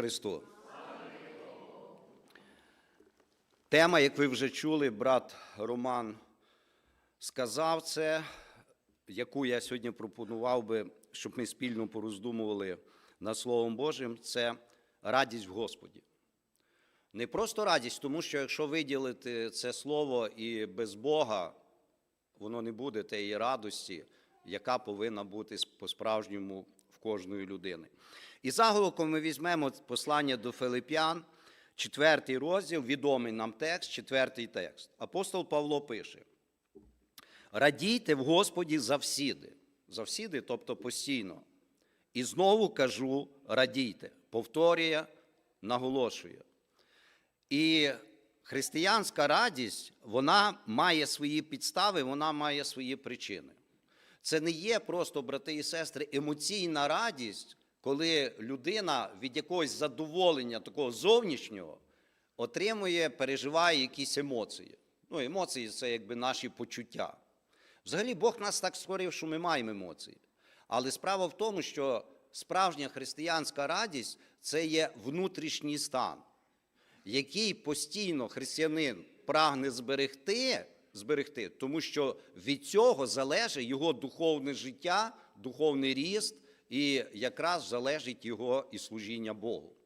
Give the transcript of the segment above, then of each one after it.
Христу! Тема, як ви вже чули, брат Роман сказав це, яку я сьогодні пропонував би, щоб ми спільно пороздумували над Словом Божим, це радість в Господі. Не просто радість, тому що якщо виділити це слово і без Бога, воно не буде тієї радості, яка повинна бути по-справжньому в кожної людини. І заголовком ми візьмемо послання до Филип'ян, четвертий розділ, відомий нам текст, четвертий текст. Апостол Павло пише: Радійте в Господі завсіди. Завсіди, тобто постійно. І знову кажу: радійте, повторює, наголошує. І християнська радість, вона має свої підстави, вона має свої причини. Це не є просто, брати і сестри, емоційна радість, коли людина від якогось задоволення такого зовнішнього отримує, переживає якісь емоції. Ну, емоції це якби наші почуття. Взагалі, Бог нас так створив, що ми маємо емоції. Але справа в тому, що справжня християнська радість це є внутрішній стан, який постійно християнин прагне зберегти, зберегти, тому що від цього залежить його духовне життя, духовний ріст, і якраз залежить його і служіння Богу.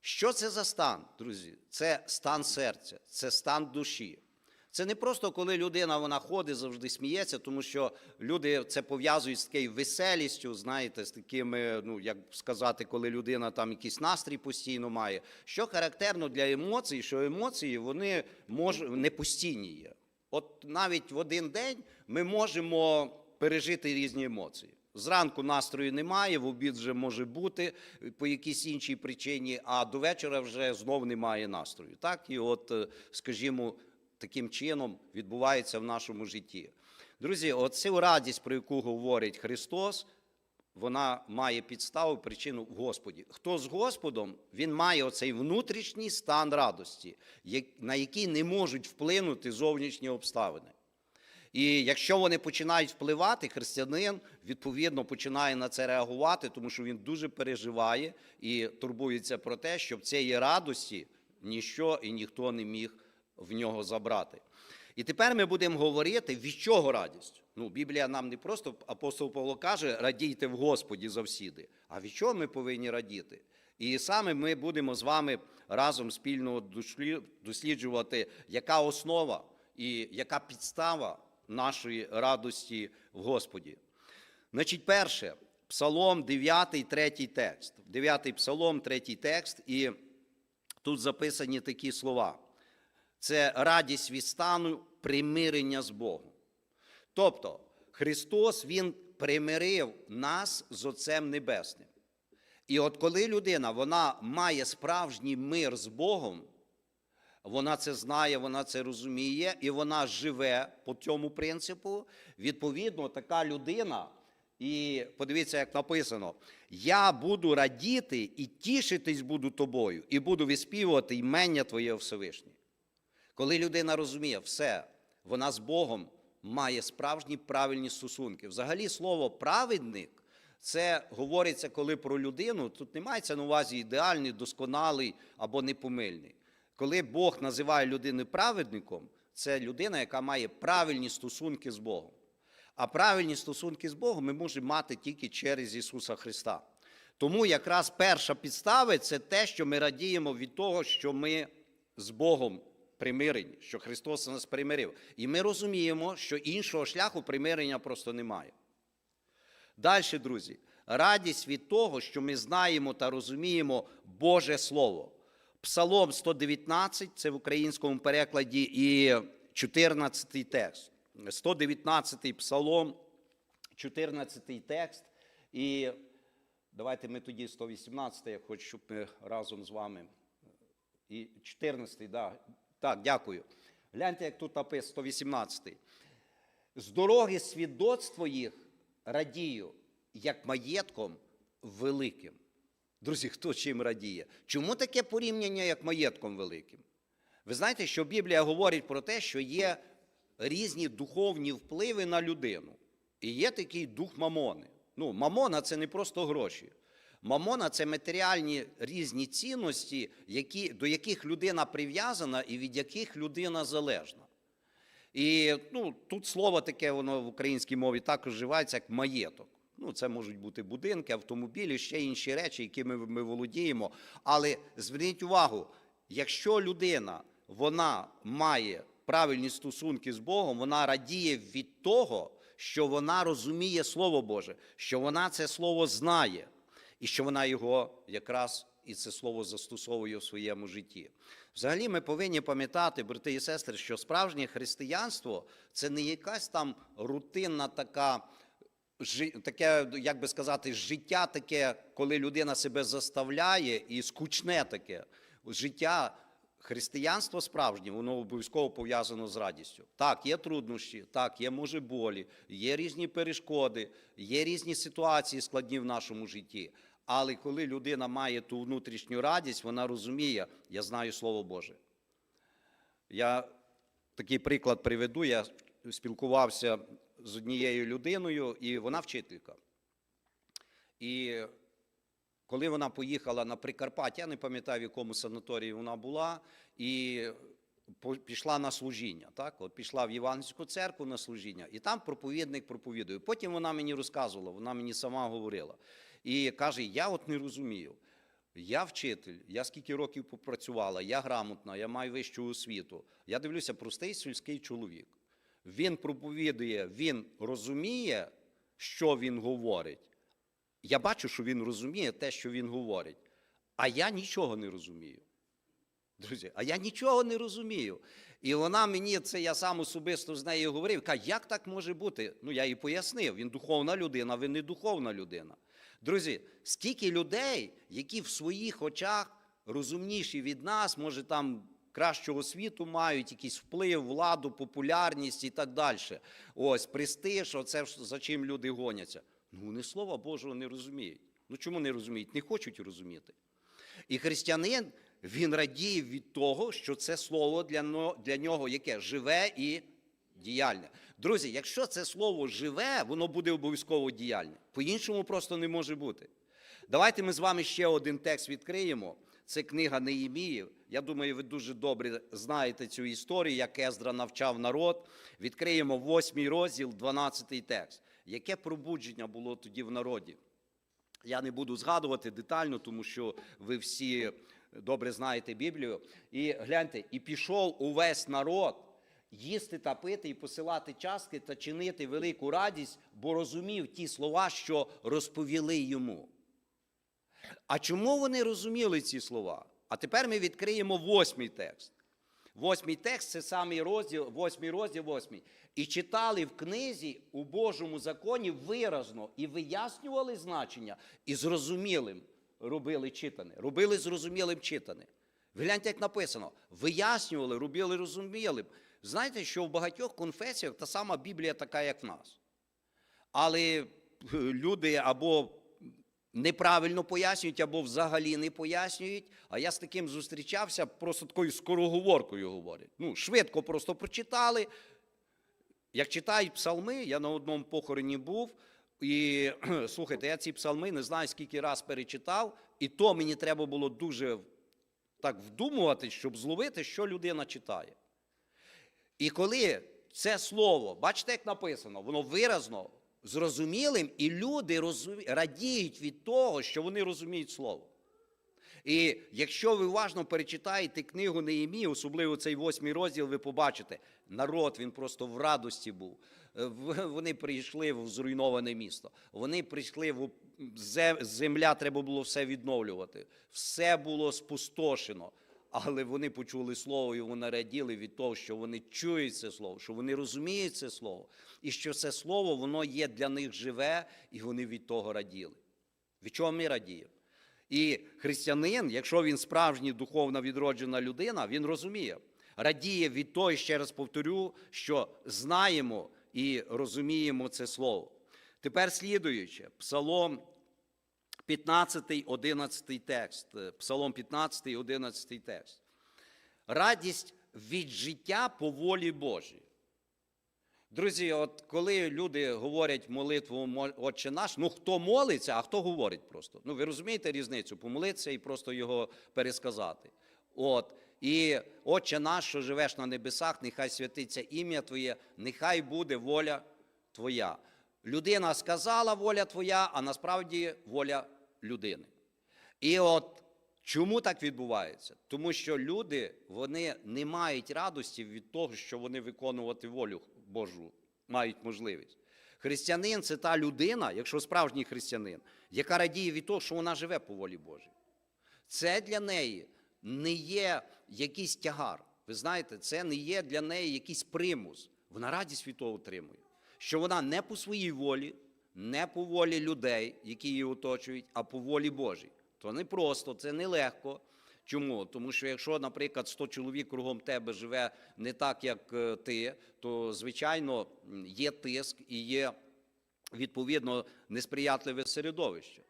Що це за стан, друзі? Це стан серця, це стан душі. Це не просто коли людина вона ходить, завжди сміється, тому що люди це пов'язують з такою веселістю, знаєте, з такими, ну як сказати, коли людина там якийсь настрій постійно має. Що характерно для емоцій, що емоції вони мож, не постійні є. От навіть в один день ми можемо пережити різні емоції. Зранку настрою немає, в обід вже може бути по якійсь іншій причині, а до вечора вже знов немає настрою. Так, і от, е, скажімо, таким чином відбувається в нашому житті. Друзі, оцю радість, про яку говорить Христос, вона має підставу, причину в Господі. Хто з Господом, він має оцей внутрішній стан радості, на який не можуть вплинути зовнішні обставини. І якщо вони починають впливати, християнин відповідно починає на це реагувати, тому що він дуже переживає і турбується про те, щоб цієї радості ніщо і ніхто не міг в нього забрати. І тепер ми будемо говорити, від чого радість. Ну, Біблія нам не просто апостол Павло каже, радійте в Господі завсіди. А від чого ми повинні радіти? І саме ми будемо з вами разом спільно досліджувати, яка основа і яка підстава нашої радості в Господі. Значить, перше, Псалом 9, 3 текст. 9 Псалом, 3 текст, і тут записані такі слова. Це радість від стану примирення з Богом. Тобто, Христос Він примирив нас з Отцем Небесним. І от коли людина вона має справжній мир з Богом, вона це знає, вона це розуміє, і вона живе по цьому принципу. Відповідно, така людина, і подивіться, як написано: я буду радіти і тішитись буду тобою, і буду виспівувати імення Твоє Всевишнє. Коли людина розуміє, все, вона з Богом має справжні правильні стосунки. Взагалі, слово праведник це говориться, коли про людину, тут не мається на увазі ідеальний, досконалий або непомильний. Коли Бог називає людину праведником, це людина, яка має правильні стосунки з Богом. А правильні стосунки з Богом ми можемо мати тільки через Ісуса Христа. Тому якраз перша підстава це те, що ми радіємо від того, що ми з Богом примирені, що Христос нас примирив. І ми розуміємо, що іншого шляху примирення просто немає. Далі, друзі, радість від того, що ми знаємо та розуміємо Боже Слово. Псалом 119, це в українському перекладі, і 14 текст. 119 псалом, 14 текст. І давайте ми тоді 118, я хочу, щоб ми разом з вами. І 14, да. так, дякую. Гляньте, як тут написано 118. З дороги свідоцтво їх радію, як маєтком великим. Друзі, хто чим радіє? Чому таке порівняння, як маєтком великим? Ви знаєте, що Біблія говорить про те, що є різні духовні впливи на людину. І є такий дух мамони. Ну, мамона це не просто гроші. Мамона це матеріальні різні цінності, які, до яких людина прив'язана і від яких людина залежна. І ну, тут слово таке, воно в українській мові також вживається як маєток. Ну, це можуть бути будинки, автомобілі, ще інші речі, якими ми володіємо. Але зверніть увагу, якщо людина вона має правильні стосунки з Богом, вона радіє від того, що вона розуміє Слово Боже, що вона це слово знає, і що вона його якраз і це слово застосовує в своєму житті. Взагалі, ми повинні пам'ятати, брати і сестри, що справжнє християнство це не якась там рутинна така. Таке, як би сказати, життя таке, коли людина себе заставляє, і скучне таке життя. Християнство справжнє, воно обов'язково пов'язано з радістю. Так, є труднощі, так, є може болі, є різні перешкоди, є різні ситуації складні в нашому житті. Але коли людина має ту внутрішню радість, вона розуміє, я знаю Слово Боже. Я такий приклад приведу. Я спілкувався з однією людиною, і вона вчителька. І коли вона поїхала на Прикарпаття, я не пам'ятаю, в якому санаторії вона була, і пішла на служіння. Так? От пішла в Євангельську церкву на служіння, і там проповідник проповідує. Потім вона мені розказувала, вона мені сама говорила. І каже: Я от не розумію. Я вчитель, я скільки років попрацювала, я грамотна, я маю вищу освіту. Я дивлюся, простий сільський чоловік. Він проповідує, він розуміє, що він говорить. Я бачу, що він розуміє те, що він говорить, а я нічого не розумію. Друзі, а я нічого не розумію. І вона мені це я сам особисто з нею говорив. Каже, як так може бути? Ну я їй пояснив. Він духовна людина, ви не духовна людина. Друзі, скільки людей, які в своїх очах розумніші від нас, може там кращого світу мають, якийсь вплив, владу, популярність і так далі. Ось престиж, оце за чим люди гоняться. Ну, вони слова Божого не розуміють. Ну чому не розуміють? Не хочуть розуміти. І християнин він радіє від того, що це слово для, для нього яке живе і діяльне. Друзі, якщо це слово живе, воно буде обов'язково діяльне. По-іншому просто не може бути. Давайте ми з вами ще один текст відкриємо. Це книга Неєміїв. Я думаю, ви дуже добре знаєте цю історію, як Ездра навчав народ. Відкриємо восьмий розділ, 12 текст. Яке пробудження було тоді в народі? Я не буду згадувати детально, тому що ви всі добре знаєте Біблію. І гляньте, і пішов увесь народ їсти та пити, і посилати частки та чинити велику радість, бо розумів ті слова, що розповіли йому. А чому вони розуміли ці слова? А тепер ми відкриємо восьмий текст. Восьмий текст це самий розділ, восьмий розділ, восьмий. І читали в книзі у Божому законі виразно і вияснювали значення, і зрозумілим робили читане. Робили зрозумілим читане. Гляньте, як написано: вияснювали, робили розумілим. Знаєте, що в багатьох конфесіях та сама Біблія така, як в нас. Але е, люди або неправильно пояснюють, або взагалі не пояснюють. А я з таким зустрічався, просто такою скороговоркою говорять. Ну, швидко просто прочитали. Як читають псалми, я на одному похороні був, і слухайте, я ці псалми не знаю, скільки раз перечитав, і то мені треба було дуже так вдумувати, щоб зловити, що людина читає. І коли це слово, бачите, як написано, воно виразно, зрозумілим, і люди радіють від того, що вони розуміють слово. І якщо ви уважно перечитаєте книгу Неємії, особливо цей восьмий розділ, ви побачите, народ він просто в радості був. Е, Вони прийшли в зруйноване місто. Вони прийшли в земля, треба було все відновлювати. Все було спустошено. Але вони почули слово і вони раділи від того, що вони чують це слово, що вони розуміють це слово, і що це слово воно є для них живе, і вони від того раділи. Від чого ми радіємо? І християнин, якщо він справжній духовно відроджена людина, він розуміє, радіє від того, ще раз повторю, що знаємо і розуміємо це слово. Тепер слідуюче, Псалом 15, 11 текст. Е, Псалом 15, 11 текст. Радість від життя по волі Божій. Друзі, от коли люди говорять молитву Отче наш, ну хто молиться, а хто говорить просто. Ну ви розумієте різницю? Помолитися і просто його пересказати. От. І Отче наш, що живеш на небесах, нехай святиться ім'я Твоє, нехай буде воля Твоя. Людина сказала воля Твоя, а насправді воля людини. І от чому так відбувається? Тому що люди вони не мають радості від того, що вони виконувати волю Божу мають можливість. Християнин це та людина, якщо справжній християнин, яка радіє від того, що вона живе по волі Божій. Це для неї не є якийсь тягар. Ви знаєте, це не є для неї якийсь примус. Вона радість від того отримує. Що вона не по своїй волі, не по волі людей, які її оточують, а по волі Божій. То не просто, це не легко. Чому? Тому що якщо, наприклад, 100 чоловік кругом тебе живе не так, як е, ти, то звичайно є тиск і є відповідно несприятливе середовище.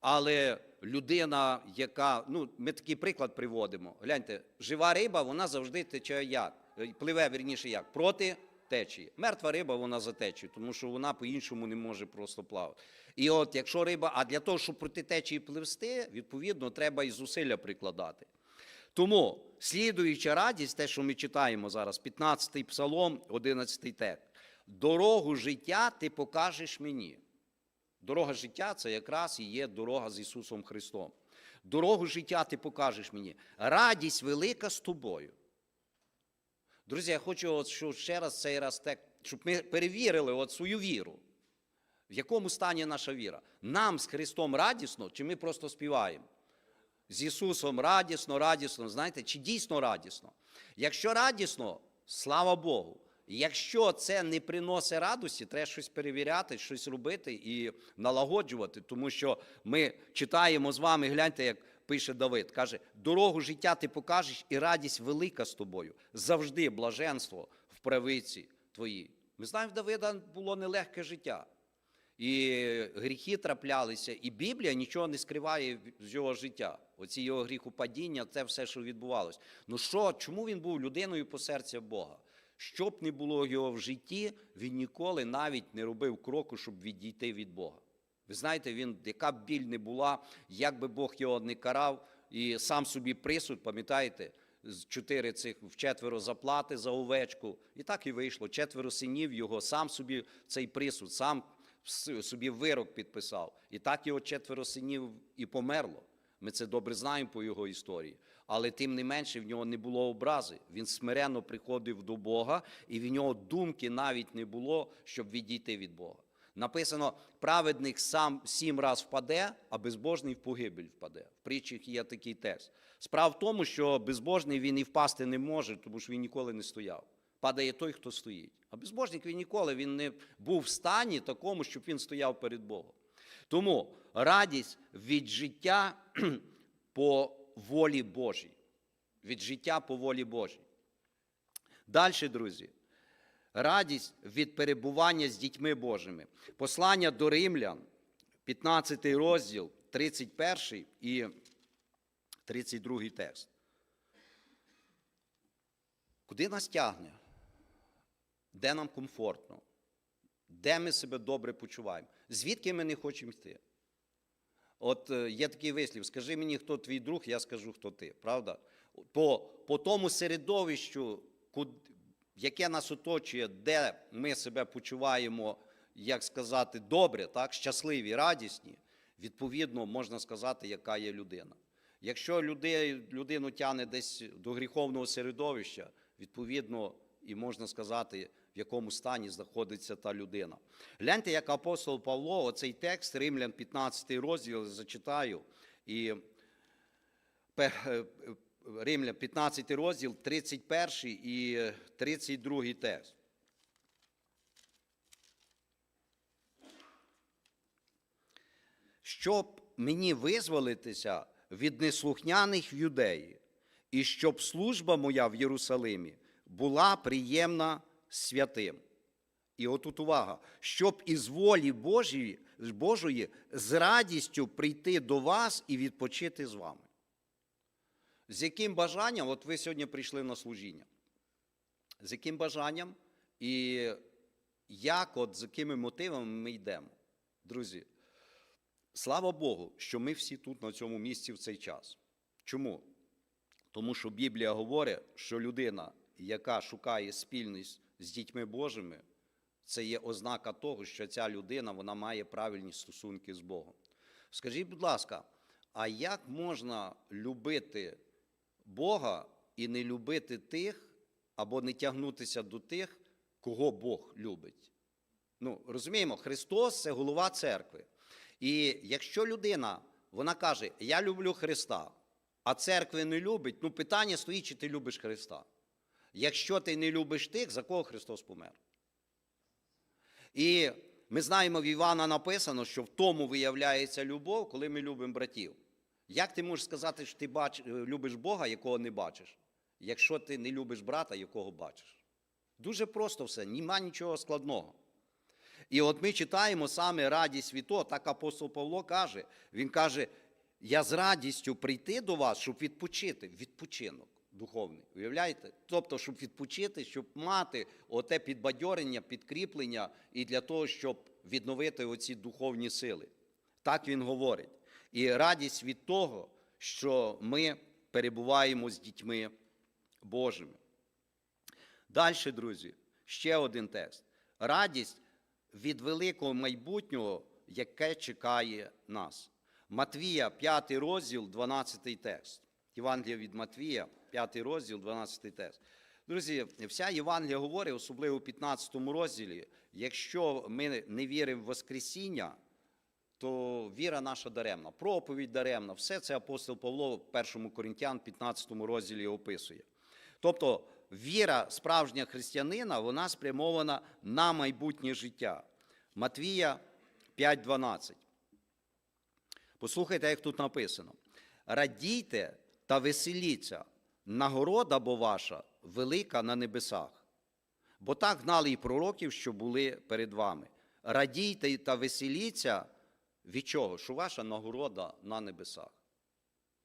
Але людина, яка, ну, ми такий приклад приводимо. Гляньте, жива риба, вона завжди тече як? Е, Пливе, вірніше, як? Проти течії. Мертва риба, вона за течією, тому що вона по-іншому не може просто плавати. І от якщо риба, а для того, щоб проти течії пливсти, відповідно, треба і зусилля прикладати. Тому слідуюча радість, те, що ми читаємо зараз, 15-й псалом, 11-й текст. Дорогу життя ти покажеш мені. Дорога життя це якраз і є дорога з Ісусом Христом. Дорогу життя ти покажеш мені. Радість велика з тобою. Друзі, я хочу, от, що ще раз цей раз так, щоб ми перевірили от свою віру. В якому стані наша віра? Нам з Христом радісно, чи ми просто співаємо? З Ісусом радісно, радісно, знаєте, чи дійсно радісно? Якщо радісно, слава Богу. Якщо це не приносить радості, треба щось перевіряти, щось робити і налагоджувати, тому що ми читаємо з вами, гляньте, як пише Давид, каже: дорогу життя ти покажеш, і радість велика з тобою. Завжди блаженство в правиці твоїй. Ми знаємо, в Давида було нелегке життя. І гріхи траплялися, і Біблія нічого не скриває з його життя. Оці його гріхопадіння, це все, що відбувалось. Ну що, чому він був людиною по серця Бога? Що б не було його в житті, він ніколи навіть не робив кроку, щоб відійти від Бога. Ви знаєте, він, яка б біль не була, як би Бог його не карав, і сам собі присуд, пам'ятаєте, з чотири цих в четверо заплати за овечку. І так і вийшло. Четверо синів його, сам собі цей присуд, сам собі вирок підписав. І так його четверо синів і померло. Ми це добре знаємо по його історії. Але тим не менше в нього не було образи. Він смиренно приходив до Бога, і в нього думки навіть не було, щоб відійти від Бога. Написано: праведник сам сім раз впаде, а безбожний в погибель впаде. В притчах є такий текст. Справа в тому, що безбожний він і впасти не може, тому що він ніколи не стояв. Падає той, хто стоїть. А безбожник він ніколи він не був в стані такому, щоб він стояв перед Богом. Тому радість від життя по волі Божій. Від життя по волі Божій. Далі, друзі, радість від перебування з дітьми Божими. Послання до римлян, 15 розділ, 31 і 32 текст. Куди нас тягне? Де нам комфортно? Де ми себе добре почуваємо? Звідки ми не хочемо йти? От е, є такий вислів: скажи мені, хто твій друг, я скажу, хто ти. Правда? По, по тому середовищу, куд- яке нас оточує, де ми себе почуваємо, як сказати, добре, так, щасливі, радісні, відповідно, можна сказати, яка є людина. Якщо людей, людину тягне десь до гріховного середовища, відповідно, і можна сказати, в якому стані знаходиться та людина. Гляньте, як апостол Павло, оцей текст, Римлян 15 розділ, зачитаю. І е, Римлян 15 розділ, 31 і 32 текст. щоб мені визволитися від неслухняних в юдеї, і щоб служба моя в Єрусалимі була приємна святим. І отут увага, щоб із волі Божої, Божої з радістю прийти до вас і відпочити з вами. З яким бажанням, от ви сьогодні прийшли на служіння, з яким бажанням і як, от з якими мотивами ми йдемо. Друзі, слава Богу, що ми всі тут на цьому місці в цей час. Чому? Тому що Біблія говорить, що людина, яка шукає спільність з дітьми Божими, це є ознака того, що ця людина вона має правильні стосунки з Богом. Скажіть, будь ласка, а як можна любити Бога і не любити тих, або не тягнутися до тих, кого Бог любить? Ну, розуміємо, Христос це голова церкви. І якщо людина вона каже, я люблю Христа, а церкви не любить, ну питання стоїть, чи ти любиш Христа. Якщо ти не любиш тих, за кого Христос помер. І ми знаємо, в Івана написано, що в тому виявляється любов, коли ми любимо братів. Як ти можеш сказати, що ти бач, любиш Бога, якого не бачиш, якщо ти не любиш брата, якого бачиш? Дуже просто все, нема нічого складного. І от ми читаємо саме радість того, так апостол Павло каже, він каже, я з радістю прийти до вас, щоб відпочити. Відпочинок духовний. Уявляєте? Тобто, щоб відпочити, щоб мати оте підбадьорення, підкріплення і для того, щоб відновити оці духовні сили. Так він говорить. І радість від того, що ми перебуваємо з дітьми Божими. Далі, друзі, ще один текст. Радість від великого майбутнього, яке чекає нас. Матвія, 5 розділ, 12 текст. Євангелія від Матвія, 5 розділ, 12 текст. Друзі, вся Євангелія говорить, особливо у 15 розділі, якщо ми не віримо в Воскресіння, то віра наша даремна, проповідь даремна. Все це апостол Павло в 1 Коринтян, 15 розділі описує. Тобто віра справжня християнина, вона спрямована на майбутнє життя. Матвія 5.12. Послухайте, як тут написано. Радійте та веселіться, нагорода бо ваша велика на небесах. Бо так гнали і пророків, що були перед вами. Радійте та веселіться від чого? Що ваша нагорода на небесах.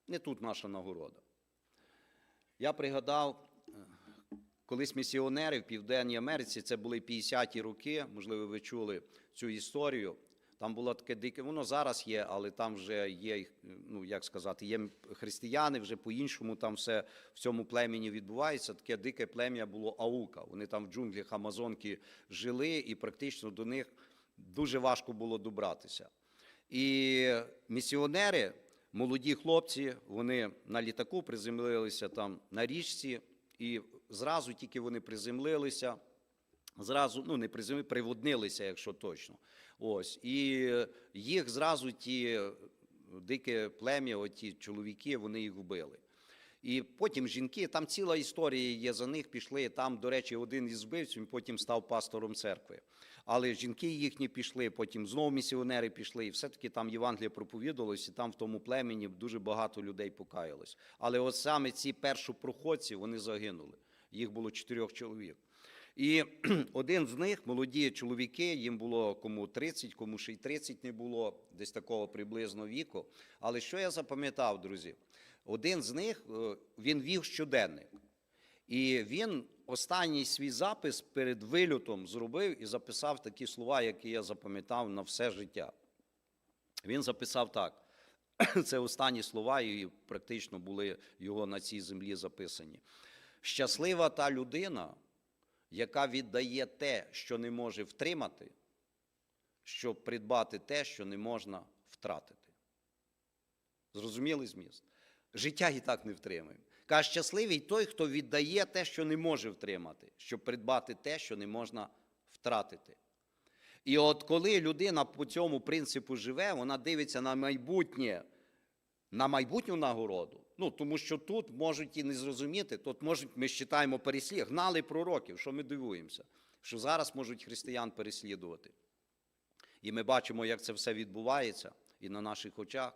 Не тут наша нагорода. Я пригадав, колись місіонери в Південній Америці, це були 50-ті роки, можливо, ви чули цю історію. Там було таке дике, воно зараз є, але там вже є, ну як сказати, є християни, вже по-іншому там все в цьому племені відбувається. Таке дике плем'я було Аука. Вони там в джунглях Амазонки жили, і практично до них дуже важко було добратися. І місіонери, молоді хлопці, вони на літаку приземлилися там на річці, і зразу тільки вони приземлилися, зразу, ну не приземли, приводнилися, якщо точно. Ось. І їх зразу ті дике плем'я, оті чоловіки, вони їх вбили. І потім жінки, там ціла історія є за них, пішли. Там, до речі, один із вбивців, він потім став пастором церкви. Але жінки їхні пішли, потім знову місіонери пішли, і все-таки там Євангеліє проповідувалось, і там в тому племені дуже багато людей покаялось. Але от саме ці першопроходці, вони загинули. Їх було чотирьох чоловік. І один з них, молоді чоловіки, їм було кому 30, кому ще й 30 не було, десь такого приблизно віку. Але що я запам'ятав, друзі? Один з них е, він вів щоденник. І він останній свій запис перед вильотом зробив і записав такі слова, які я запам'ятав на все життя. Він записав так. Це останні слова, і практично були його на цій землі записані. Щаслива та людина, яка віддає те, що не може втримати, щоб придбати те, що не можна втратити. Зрозуміли зміст? Життя і так не втримуємо. Каже, щасливий той, хто віддає те, що не може втримати, щоб придбати те, що не можна втратити. І от коли людина по цьому принципу живе, вона дивиться на майбутнє, на майбутню нагороду. Ну, тому що тут можуть і не зрозуміти, тут можуть, ми читаємо переслід, гнали пророків, що ми дивуємося, що зараз можуть християн переслідувати. І ми бачимо, як це все відбувається і на наших очах.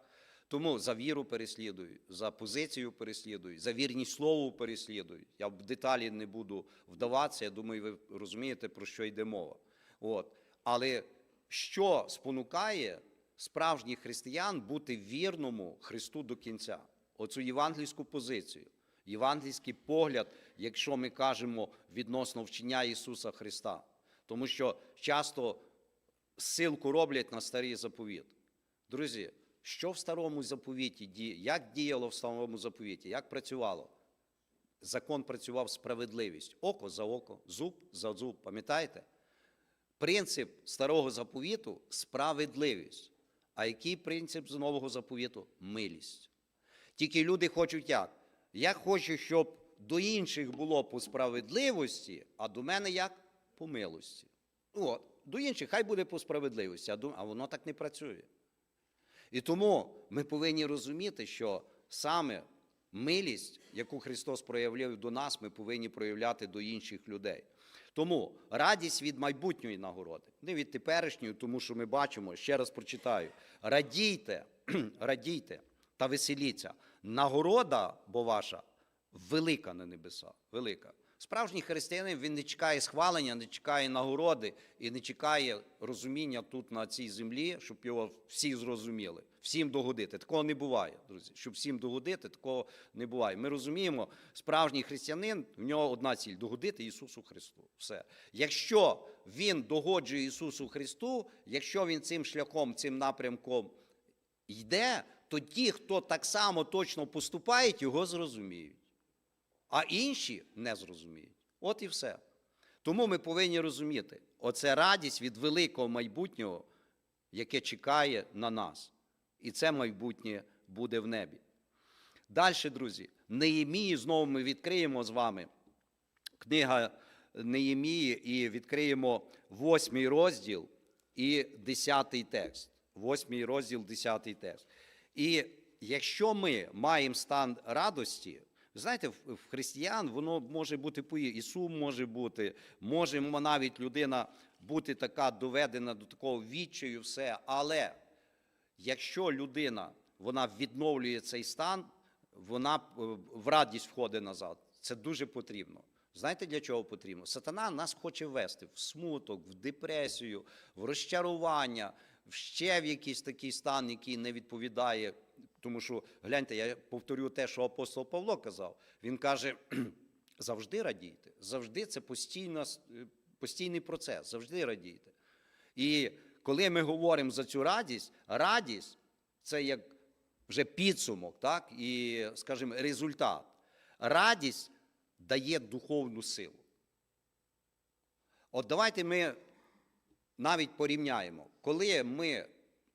Тому за віру переслідують, за позицію переслідують, за вірність слову переслідують. Я в деталі не буду вдаватися, я думаю, ви розумієте, про що йде мова. От. Але що спонукає справжніх християн бути вірному Христу до кінця? Оцю євангельську позицію, євангельський погляд, якщо ми кажемо відносно вчення Ісуса Христа. Тому що часто ссилку роблять на старий заповіт. Друзі, що в старому заповіті? Як діяло в старому заповіті? Як працювало? Закон працював справедливість. Око за око, зуб за зуб. Пам'ятаєте? Принцип старого заповіту справедливість. А який принцип з нового заповіту? Милість. Тільки люди хочуть як? Я хочу, щоб до інших було по справедливості, а до мене як? По милості. От, до інших хай буде по справедливості, а воно так не працює. І тому ми повинні розуміти, що саме милість, яку Христос проявляв до нас, ми повинні проявляти до інших людей. Тому радість від майбутньої нагороди, не від теперішньої, тому що ми бачимо, ще раз прочитаю: радійте, радійте та веселіться. Нагорода, бо ваша, велика на небесах, велика. Справжній християнин він не чекає схвалення, не чекає нагороди і не чекає розуміння тут на цій землі, щоб його всі зрозуміли, всім догодити. Такого не буває, друзі. Щоб всім догодити, такого не буває. Ми розуміємо, справжній християнин в нього одна ціль догодити Ісусу Христу. Все. Якщо він догоджує Ісусу Христу, якщо він цим шляхом, цим напрямком йде, то ті, хто так само точно поступають, його зрозуміють а інші не зрозуміють. От і все. Тому ми повинні розуміти, оце радість від великого майбутнього, яке чекає на нас. І це майбутнє буде в небі. Далі, друзі, Неємії знову ми відкриємо з вами книга Неємії і відкриємо восьмий розділ і десятий текст. Восьмий розділ, десятий текст. І якщо ми маємо стан радості, знаєте, в християн воно може бути по і може бути, може навіть людина бути така доведена до такого відчаю, все. Але якщо людина вона відновлює цей стан, вона е, в радість входить назад. Це дуже потрібно. Знаєте, для чого потрібно? Сатана нас хоче ввести в смуток, в депресію, в розчарування, ще в якийсь такий стан, який не відповідає. Тому що, гляньте, я повторю те, що апостол Павло казав. Він каже: завжди радійте, завжди це постійна, е, постійний процес, завжди радійте. І коли ми говоримо за цю радість, радість це як вже підсумок, так? і, скажімо, результат. Радість дає духовну силу. От давайте ми навіть порівняємо, коли ми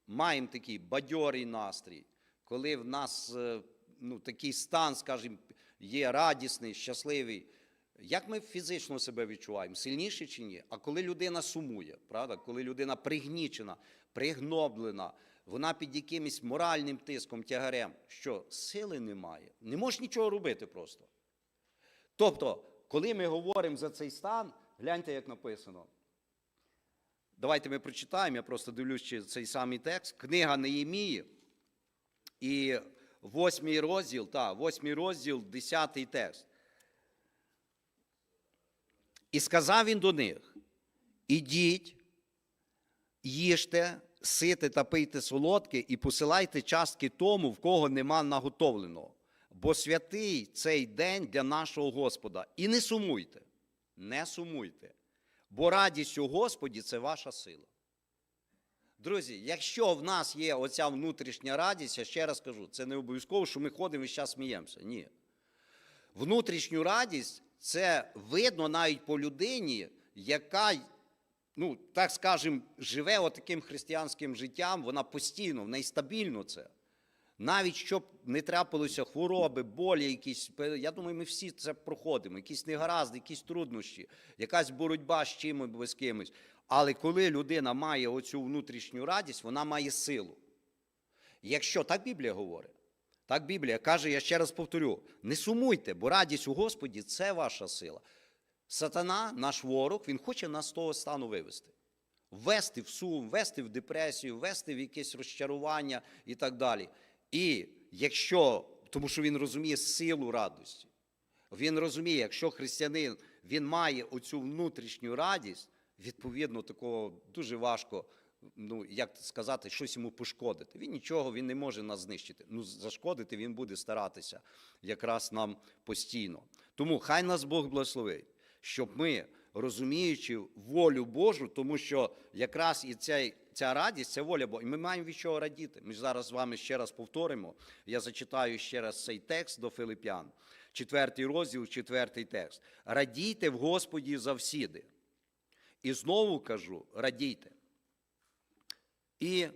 маємо такий бадьорий настрій, коли в нас е, ну, такий стан, скажімо, є радісний, щасливий, як ми фізично себе відчуваємо? Сильніше чи ні? А коли людина сумує, правда? коли людина пригнічена, пригноблена, вона під якимось моральним тиском, тягарем, що сили немає, не можеш нічого робити просто. Тобто, коли ми говоримо за цей стан, гляньте, як написано. Давайте ми прочитаємо, я просто дивлюсь цей самий текст. Книга Неємії і восьмий розділ, та, восьмий розділ, десятий текст. І сказав він до них: ідіть, їжте, сите та пийте солодке, і посилайте частки тому, в кого нема наготовленого. Бо святий цей день для нашого Господа. І не сумуйте, не сумуйте, бо радість у Господі це ваша сила. Друзі, якщо в нас є оця внутрішня радість, я ще раз кажу, це не обов'язково, що ми ходимо і зараз сміємося. Ні. Внутрішню радість це видно навіть по людині, яка, ну, так скажемо, живе отаким християнським життям, вона постійно, в неї стабільно це. Навіть щоб не трапилося хвороби, болі якісь, я думаю, ми всі це проходимо, якісь негаразди, якісь труднощі, якась боротьба з чимось з кимось. Але коли людина має оцю внутрішню радість, вона має силу. Якщо так Біблія говорить, так Біблія каже, я ще раз повторю: не сумуйте, бо радість у Господі це ваша сила. Сатана, наш ворог, він хоче нас з того стану вивести. Ввести в сум, ввести в депресію, ввести в якесь розчарування і так далі. І якщо, тому що він розуміє силу радості, він розуміє, якщо християнин він має оцю внутрішню радість, відповідно, такого дуже важко, ну як сказати, щось йому пошкодити. Він нічого він не може нас знищити. Ну, зашкодити він буде старатися якраз нам постійно. Тому хай нас Бог благословить, щоб ми розуміючи волю Божу, тому що якраз і цей, ця радість це воля Божа. І ми маємо від чого радіти. Ми зараз з вами ще раз повторимо. Я зачитаю ще раз цей текст до Филип'ян, четвертий розділ, четвертий текст. Радійте в Господі завсіди. І знову кажу: радійте. І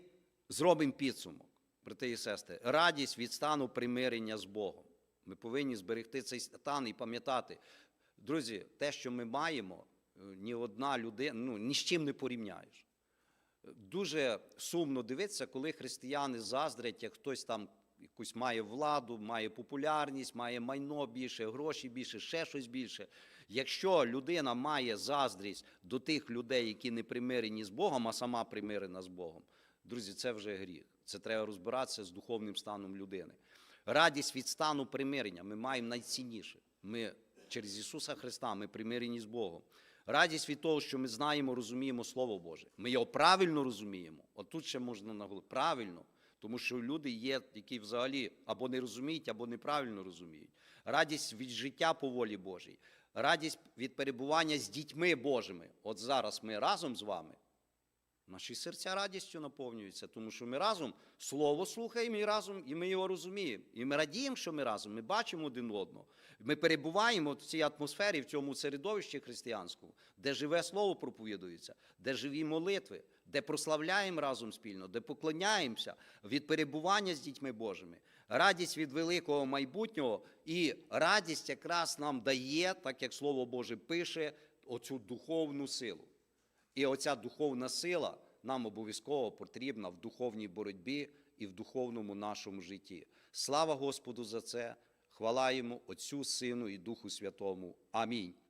зробимо підсумок, брати і сестри. Радість від стану примирення з Богом. Ми повинні зберегти цей стан і пам'ятати. Друзі, те, що ми маємо, е, ні одна людина, ну ні з чим не порівняєш. Дуже сумно дивитися, коли християни заздрять, як хтось там якусь має владу, має популярність, має майно більше, гроші більше, ще щось більше. Якщо людина має заздрість до тих людей, які не примирені з Богом, а сама примирена з Богом, друзі, це вже гріх. Це треба розбиратися з духовним станом людини. Радість від стану примирення ми маємо найцінніше. Ми через Ісуса Христа ми примирені з Богом. Радість від того, що ми знаємо, розуміємо Слово Боже. Ми його правильно розуміємо. От тут ще можна наголосити. Правильно. Тому що люди є, які взагалі або не розуміють, або неправильно розуміють. Радість від життя по волі Божій, радість від перебування з дітьми Божими. От зараз ми разом з вами. Наші серця радістю наповнюються, тому що ми разом слово слухаємо і разом, і ми його розуміємо. І ми радіємо, що ми разом, ми бачимо один одного. Ми перебуваємо в цій атмосфері, в цьому середовищі християнському, де живе слово проповідується, де живі молитви, де прославляємо разом спільно, де поклоняємося від перебування з дітьми Божими. Радість від великого майбутнього і радість якраз нам дає, так як Слово Боже пише, оцю духовну силу. І оця духовна сила нам обов'язково потрібна в духовній боротьбі і в духовному нашому житті. Слава Господу за це! Хвала йому Отцю, Сину і Духу Святому. Амінь.